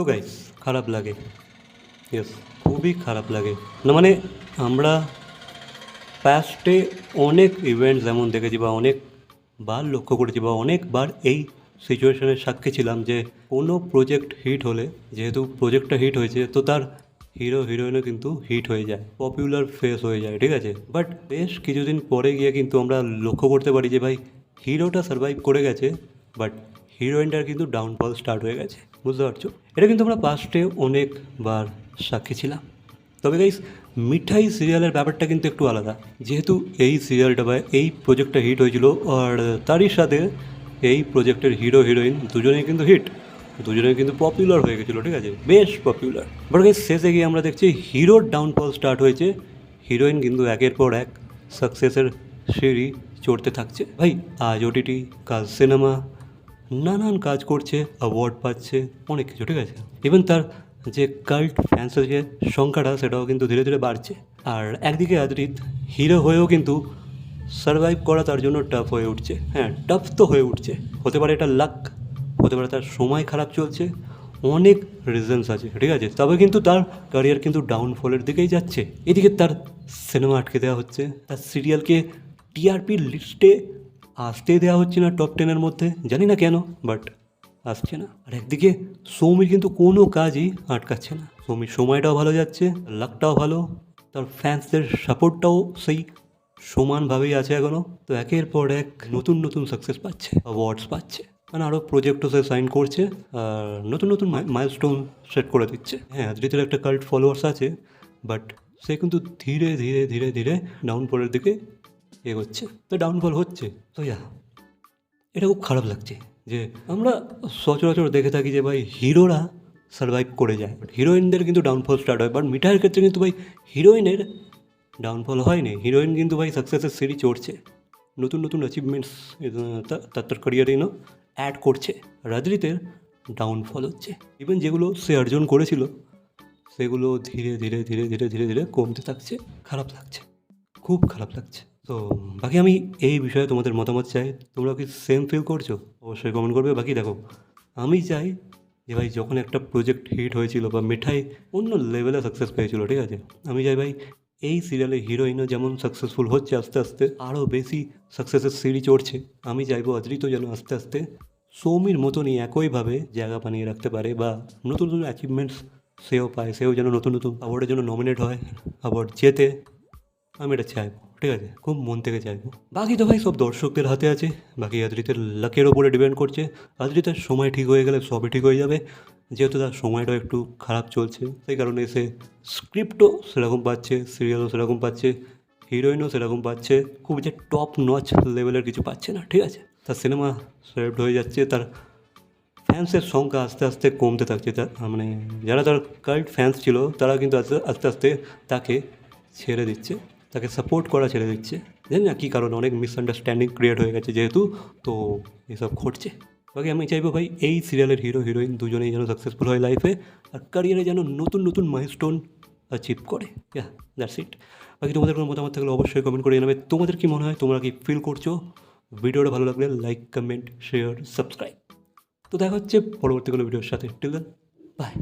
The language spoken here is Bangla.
তো গাইস, খারাপ লাগে। ইয়েস খুবই খারাপ লাগে। না মানে আমরা পাস্টে অনেক ইভেন্টস যেমন দেখেছি বা অনেকবার লক্ষ্য করেছি বা অনেকবার এই সিচুয়েশনের সাক্ষী ছিলাম যে কোনো প্রজেক্ট হিট হলে, যেহেতু প্রজেক্টটা হিট হয়েছে, তো তার হিরো হিরোইনও কিন্তু হিট হয়ে যায় পপুলার ফেস হয়ে যায়, ঠিক আছে? বাট বেশ কিছুদিন পরে গিয়ে কিন্তু আমরা লক্ষ্য করতে পারি যে ভাই হিরোটা সার্ভাইভ করে গেছে বাট হিরোইনটার কিন্তু ডাউনফল স্টার্ট হয়ে গেছে, বুঝতে পারছ? এটা কিন্তু আমরা পাস্টে অনেকবার সাক্ষী ছিলাম। তবে গাইস মিঠাই সিরিয়ালের ব্যাপারটা কিন্তু একটু আলাদা। যেহেতু এই সিরিয়ালটা বা এই প্রজেক্টটা হিট হয়েছিল, আর তারই সাথে এই প্রজেক্টের হিরো হিরোইন দুজনেই কিন্তু হিট দুজনেই কিন্তু পপুলার হয়ে গেছিল, ঠিক আছে? বেশ পপুলার বাট গাইস শেষে গিয়ে আমরা দেখছি হিরোর ডাউনফল স্টার্ট হয়েছে। হিরোইন কিন্তু একের পর এক সাকসেসের সিঁড়ি চড়তে থাকছে। ভাই, আজ ওটিটি কাল সিনেমা নানান কাজ করছে অ্যাওয়ার্ড পাচ্ছে, অনেক কিছু, ঠিক আছে? ইভেন তার যে কাল্ট ফ্যান্সের যে সংখ্যাটা, সেটাও কিন্তু ধীরে ধীরে বাড়ছে। আর একদিকে আদরিত হিরো হয়েও কিন্তু সার্ভাইভ করা তার জন্য টাফ হয়ে উঠছে। হ্যাঁ টাফ তো হয়ে উঠছে। হতে পারে এটা লাক হতে পারে তার সময় খারাপ চলছে, অনেক রিজনস আছে, ঠিক আছে? তবে কিন্তু তার ক্যারিয়ার কিন্তু ডাউনফলের দিকেই যাচ্ছে। এদিকে তার সিনেমা আটকে দেওয়া হচ্ছে। তার সিরিয়ালকে টিআরপি লিস্টে আসতে দেওয়া হচ্ছে না টপ টেনের মধ্যে, জানি না কেন বাট আসছে না। আর একদিকে সৌমির কিন্তু কোনো কাজই আটকাচ্ছে না। সৌমির সময়টাও ভালো যাচ্ছে লাকটাও ভালো, তার ফ্যান্সদের সাপোর্টটাও সেই সমানভাবেই আছে এখনও তো একের পর এক নতুন নতুন সাকসেস পাচ্ছে অ্যাওয়ার্ডস পাচ্ছে। মানে আরও প্রজেক্টও সে সাইন করছে, আর নতুন নতুন মাইলস্টোন সেট করে দিচ্ছে। হ্যাঁ আদ্রিতের একটা কাল্ট ফলোয়ার্স আছে বাট সে কিন্তু ধীরে ধীরে ধীরে ধীরে ডাউনফলের দিকে এগোচ্ছে তো ডাউনফল হচ্ছে। তো ইয়া, এটা খুব খারাপ লাগছে যে আমরা সচরাচর দেখে থাকি যে ভাই হিরোরা সার্ভাইভ করে যায়। বাট হিরোইনদের কিন্তু ডাউনফল স্টার্ট হয়। বাট মিঠাইয়ের ক্ষেত্রে কিন্তু ভাই হিরোইনের ডাউনফল হয়নি। হিরোইন কিন্তু ভাই সাকসেসের সিঁড়ি চড়ছে। নতুন নতুন অ্যাচিভমেন্টস তার ক্যারিয়ারে ইনো অ্যাড করছে। রাজরিতের ডাউনফল হচ্ছে। ইভেন যেগুলো সে অর্জন করেছিল, সেগুলো ধীরে ধীরে ধীরে ধীরে ধীরে ধীরে কমতে থাকছে। খারাপ লাগছে। খুব খারাপ লাগছে। তো বাকি আমি এই বিষয়ে তোমাদের মতামত চাই। তোমরা কি সেম ফিল করছ? অবশ্যই কমেন্ট করবে। বাকি দেখো, আমি চাই যে ভাই, যখন একটা প্রজেক্ট হিট হয়েছিল বা মিঠাই অন্য লেভেলে সাকসেস পেয়েছিল, ঠিক আছে? আমি চাই ভাই, এই সিরিয়ালে হিরোইনও যেমন সাকসেসফুল হচ্ছে আস্তে আস্তে আরও বেশি সাকসেসের সিঁড়ি চড়ছে। আমি চাইব অদ্রিত যেন আস্তে আস্তে সৌমির মতনই একইভাবে জায়গা বানিয়ে রাখতে পারে বা নতুন নতুন অ্যাচিভমেন্টস সেও পায়, সেও যেন নতুন নতুন অ্যাওয়ার্ডের জন্য নমিনেট হয় অ্যাওয়ার্ড জেতে। আমি এটা চাইব। ঠিক আছে, খুব মন থেকে চাইব বাকি তো ভাই সব দর্শকদের হাতে আছে, বাকি আদ্রিতের লাকের ওপরে ডিপেন্ড করছে। আদ্রিতের সময় ঠিক হয়ে গেলে সবই ঠিক হয়ে যাবে। যেহেতু তার সময়টাও একটু খারাপ চলছে, সেই কারণে সে স্ক্রিপ্টও সেরকম পাচ্ছে সিরিয়ালও সেরকম পাচ্ছে হিরোইনও সেরকম পাচ্ছে, খুব যে টপ নচ লেভেলের কিছু পাচ্ছে না, ঠিক আছে? তার সিনেমা সেভড হয়ে যাচ্ছে, তার ফ্যান্সের সংখ্যা আস্তে আস্তে কমতে থাকছে, তার মানে যারা তার কাল্ট ফ্যান্স ছিল, তারা কিন্তু আস্তে আস্তে আস্তে তাকে ছেড়ে দিচ্ছে। তাকে সাপোর্ট করা ছেড়ে দিচ্ছে। জানি না কী কারণে অনেক মিসআন্ডারস্ট্যান্ডিং ক্রিয়েট হয়ে গেছে যেহেতু, তো এসব ঘটছে। বাকি আমি চাইব ভাই, এই সিরিয়ালের হিরো হিরোইন দুজনেই যেন সাকসেসফুল হয় লাইফে আর ক্যারিয়ারে যেন নতুন নতুন মাইলস্টোন অ্যাচিভ করে। ইয়া দ্যাটস ইট বাকি তোমাদের কোনো মতামত থাকলে অবশ্যই কমেন্ট করে জানাবে। তোমাদের কি মনে হয়? তোমরা কি ফিল করছ? ভিডিওটা ভালো লাগলে লাইক কমেন্ট শেয়ার সাবস্ক্রাইব তো দেখা হচ্ছে পরবর্তী কোনো ভিডিওর সাথে। Till then by